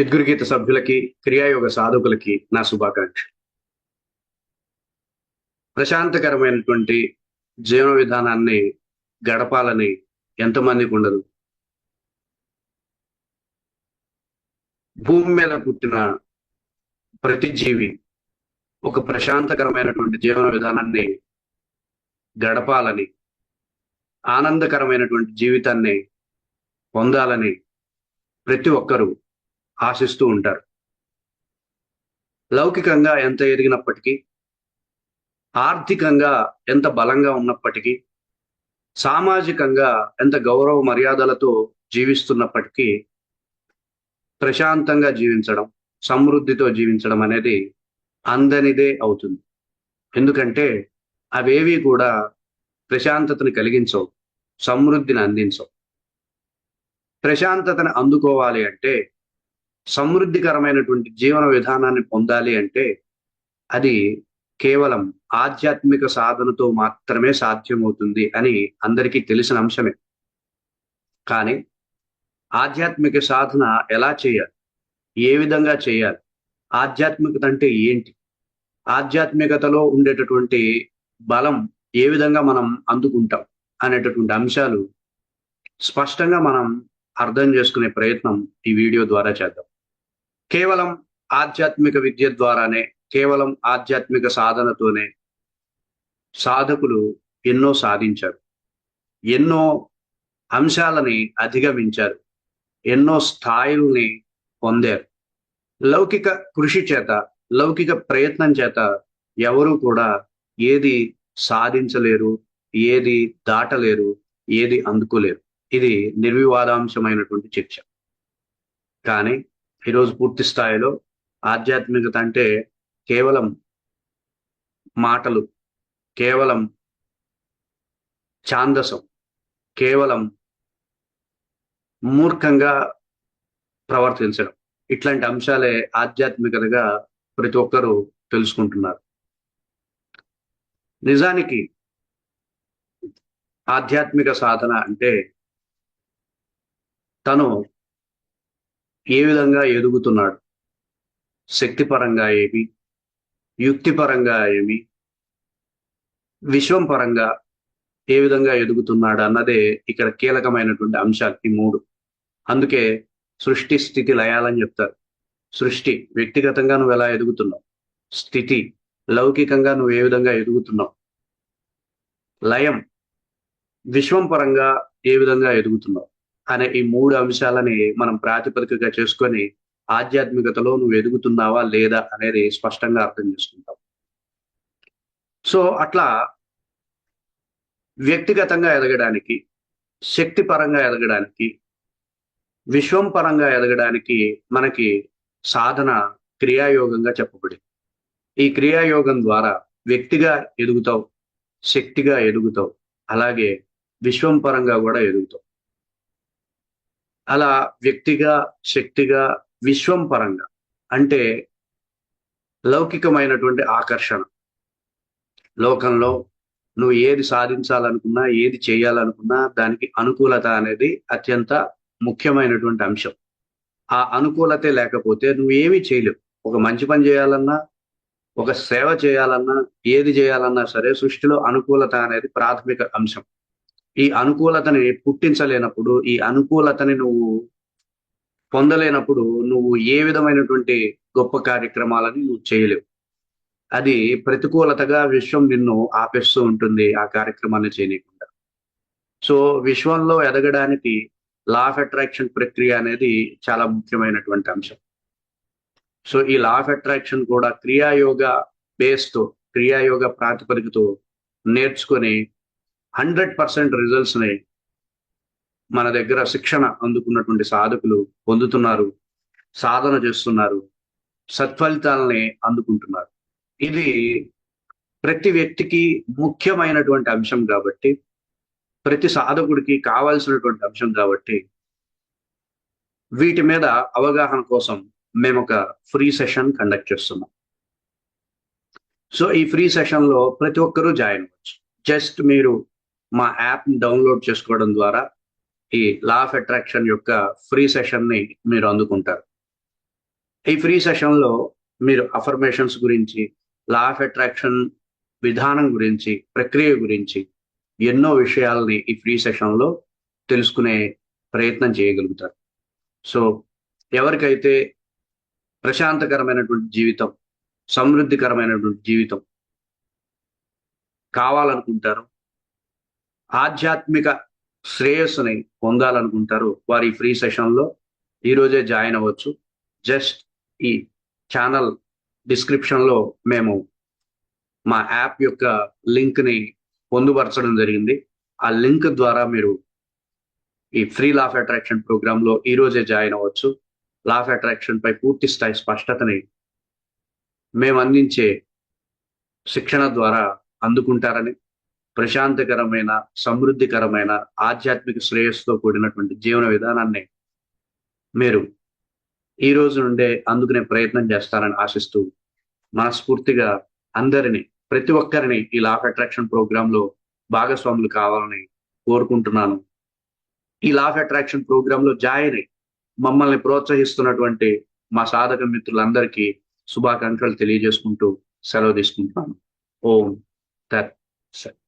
చిద్గురుగీత సభ్యులకి క్రియాయోగ సాధకులకి నా శుభాకాంక్ష ప్రశాంతకరమైనటువంటి జీవన విధానాన్ని గడపాలని ఎంతమందికి ఉండదు. భూమి మీద పుట్టిన ప్రతి జీవి ఒక ప్రశాంతకరమైనటువంటి జీవన విధానాన్ని గడపాలని ఆనందకరమైనటువంటి జీవితాన్ని పొందాలని ప్రతి ఒక్కరూ ఆశిస్తూ ఉంటారు. లౌకికంగా ఎంత ఎదిగినప్పటికీ ఆర్థికంగా ఎంత బలంగా ఉన్నప్పటికీ సామాజికంగా ఎంత గౌరవ మర్యాదలతో జీవిస్తున్నప్పటికీ ప్రశాంతంగా జీవించడం సమృద్ధితో జీవించడం అనేది అందనిదే అవుతుంది. ఎందుకంటే అవేవి కూడా ప్రశాంతతను కలిగించవు సమృద్ధిని అందించవు. ప్రశాంతతను అందుకోవాలి అంటే సమృద్ధికరమైనటువంటి జీవన విధానాన్ని పొందాలి అంటే అది కేవలం ఆధ్యాత్మిక సాధనతో మాత్రమే సాధ్యమవుతుంది అని అందరికీ తెలిసిన అంశమే. కానీ ఆధ్యాత్మిక సాధన ఎలా చేయాలి? ఏ విధంగా చేయాలి? ఆధ్యాత్మికత అంటే ఏంటి? ఆధ్యాత్మికతలో ఉండేటటువంటి బలం ఏ విధంగా మనం అందుకుంటాం అనేటటువంటి అంశాలు స్పష్టంగా మనం అర్థం చేసుకునే ప్రయత్నం ఈ వీడియో ద్వారా చేద్దాం. కేవలం ఆధ్యాత్మిక విద్య ద్వారానే కేవలం ఆధ్యాత్మిక సాధనతోనే సాధకులు ఎన్నో సాధించారు. ఎన్నో అంశాలని అధిగమించారు. ఎన్నో స్థాయిల్ని పొందారు. లౌకిక కృషి చేత లౌకిక ప్రయత్నం చేత ఎవరు కూడా ఏది సాధించలేరు ఏది దాటలేరు ఏది అందుకోలేరు. ఇది నిర్వివాదాంశమైనటువంటి చర్చ కానీ ఈరోజు పూర్తి స్థాయిలో ఆధ్యాత్మికత అంటే కేవలం మాటలు కేవలం ఛాందసం కేవలం మూర్ఖంగా ప్రవర్తించడం. ఇట్లాంటి అంశాలే ఆధ్యాత్మికతగా ప్రతి ఒక్కరూ తెలుసుకుంటున్నారు. నిజానికి ఆధ్యాత్మిక సాధన అంటే తను ఏ విధంగా ఎదుగుతున్నాడు? శక్తిపరంగా ఏమి? యుక్తిపరంగా ఏమి? విశ్వం పరంగా ఏ విధంగా ఎదుగుతున్నాడు అన్నదే ఇక్కడ కీలకమైనటువంటి అంశాలు ఈ మూడు. అందుకే సృష్టి స్థితి లయాలని చెప్తారు. సృష్టి వ్యక్తిగతంగా నువ్వు ఎలా ఎదుగుతున్నావు? స్థితి లౌకికంగా నువ్వు ఏ విధంగా ఎదుగుతున్నావు? లయం విశ్వం పరంగా ఏ విధంగా ఎదుగుతున్నావు? అనే ఈ మూడు అంశాలని మనం ప్రాతిపదికగా చేసుకొని ఆధ్యాత్మికతలో నువ్వు ఎదుగుతున్నావా లేదా అనేది స్పష్టంగా అర్థం చేసుకుంటాం. సో అట్లా వ్యక్తిగతంగా ఎదగడానికి శక్తి పరంగా ఎదగడానికి విశ్వం పరంగా ఎదగడానికి మనకి సాధన క్రియాయోగంగా చెప్పబడింది. ఈ క్రియాయోగం ద్వారా వ్యక్తిగా ఎదుగుతావు శక్తిగా ఎదుగుతావు అలాగే విశ్వం పరంగా కూడా ఎదుగుతావు. అలా వ్యక్తిగా శక్తిగా విశ్వం పరంగా అంటే లౌకికమైనటువంటి ఆకర్షణ. లోకంలో నువ్వు ఏది సాధించాలనుకున్నా ఏది చేయాలనుకున్నా దానికి అనుకూలత అనేది అత్యంత ముఖ్యమైనటువంటి అంశం. ఆ అనుకూలతే లేకపోతే నువ్వు ఏమీ చేయలేవు. ఒక మంచి పని చేయాలన్నా ఒక సేవ చేయాలన్నా ఏది చేయాలన్నా సరే సృష్టిలో అనుకూలత అనేది ప్రాథమిక అంశం. ఈ అనుకూలతని పుట్టించలేనప్పుడు ఈ అనుకూలతని నువ్వు పొందలేనప్పుడు నువ్వు ఏ విధమైనటువంటి గొప్ప కార్యక్రమాలని నువ్వు చేయలేవు. అది ప్రతికూలతగా విశ్వం నిన్ను ఆపేస్తూ ఉంటుంది ఆ కార్యక్రమాన్ని చేయనీయకుండా. సో విశ్వంలో ఎదగడానికి లా ఆఫ్ అట్రాక్షన్ ప్రక్రియ అనేది చాలా ముఖ్యమైనటువంటి అంశం. సో ఈ లా ఆఫ్ అట్రాక్షన్ కూడా క్రియాయోగ బేస్తో క్రియాయోగ ప్రాతిపదికతో నేర్చుకొని హండ్రెడ్ పర్సెంట్ రిజల్ట్స్ని మన దగ్గర శిక్షణ అందుకున్నటువంటి సాధకులు పొందుతున్నారు సాధన చేస్తున్నారు సత్ఫలితాలని అందుకుంటున్నారు. ఇది ప్రతి వ్యక్తికి ముఖ్యమైనటువంటి అంశం కాబట్టి ప్రతి సాధకుడికి కావాల్సినటువంటి అంశం కాబట్టి వీటి మీద అవగాహన కోసం మేము ఒక ఫ్రీ సెషన్ కండక్ట్ చేస్తున్నాం. సో ఈ ఫ్రీ సెషన్లో ప్రతి ఒక్కరూ జాయిన్ అవ్వచ్చు. జస్ట్ మీరు మా యాప్ని డౌన్లోడ్ చేసుకోవడం ద్వారా ఈ లా ఆఫ్ అట్రాక్షన్ యొక్క ఫ్రీ సెషన్ని మీరు అందుకుంటారు. ఈ ఫ్రీ సెషన్లో మీరు అఫర్మేషన్స్ గురించి లా ఆఫ్ అట్రాక్షన్ విధానం గురించి ప్రక్రియ గురించి ఎన్నో విషయాల్ని ఈ ఫ్రీ సెషన్లో తెలుసుకునే ప్రయత్నం చేయగలుగుతారు. సో ఎవరికైతే ప్రశాంతకరమైనటువంటి జీవితం సమృద్ధికరమైనటువంటి జీవితం కావాలనుకుంటారు ఆధ్యాత్మిక శ్రేయస్సుని పొందాలనుకుంటారు వారి ఫ్రీ సెషన్లో. ఈరోజే జాయిన్ అవ్వచ్చు. జస్ట్ ఈ ఛానల్ డిస్క్రిప్షన్లో మేము మా యాప్ యొక్క లింక్ని పొందుపరచడం జరిగింది. ఆ లింక్ ద్వారా మీరు ఈ ఫ్రీ లా ఆఫ్ అట్రాక్షన్ ప్రోగ్రాంలో ఈరోజే జాయిన్ అవ్వచ్చు. లా ఆఫ్ అట్రాక్షన్ పై పూర్తి స్థాయి స్పష్టతని మేము అందించే శిక్షణ ద్వారా అందుకుంటారని ప్రశాంతకరమైన సమృద్ధికరమైన ఆధ్యాత్మిక శ్రేయస్సుతో కూడినటువంటి జీవన విధానాన్ని మీరు ఈ రోజు నుండే అందుకునే ప్రయత్నం చేస్తారని ఆశిస్తూ మనస్ఫూర్తిగా అందరిని ప్రతి ఒక్కరిని ఈ లా ఆఫ్ అట్రాక్షన్ ప్రోగ్రామ్లో భాగస్వాములు కావాలని కోరుకుంటున్నాను. ఈ లా ఆఫ్ అట్రాక్షన్ ప్రోగ్రామ్లో జాయిన్ అయి మమ్మల్ని ప్రోత్సహిస్తున్నటువంటి మా సాధక మిత్రులందరికీ శుభాకాంక్షలు తెలియజేసుకుంటూ సెలవు తీసుకుంటున్నాను. ఓం తత్ సత్.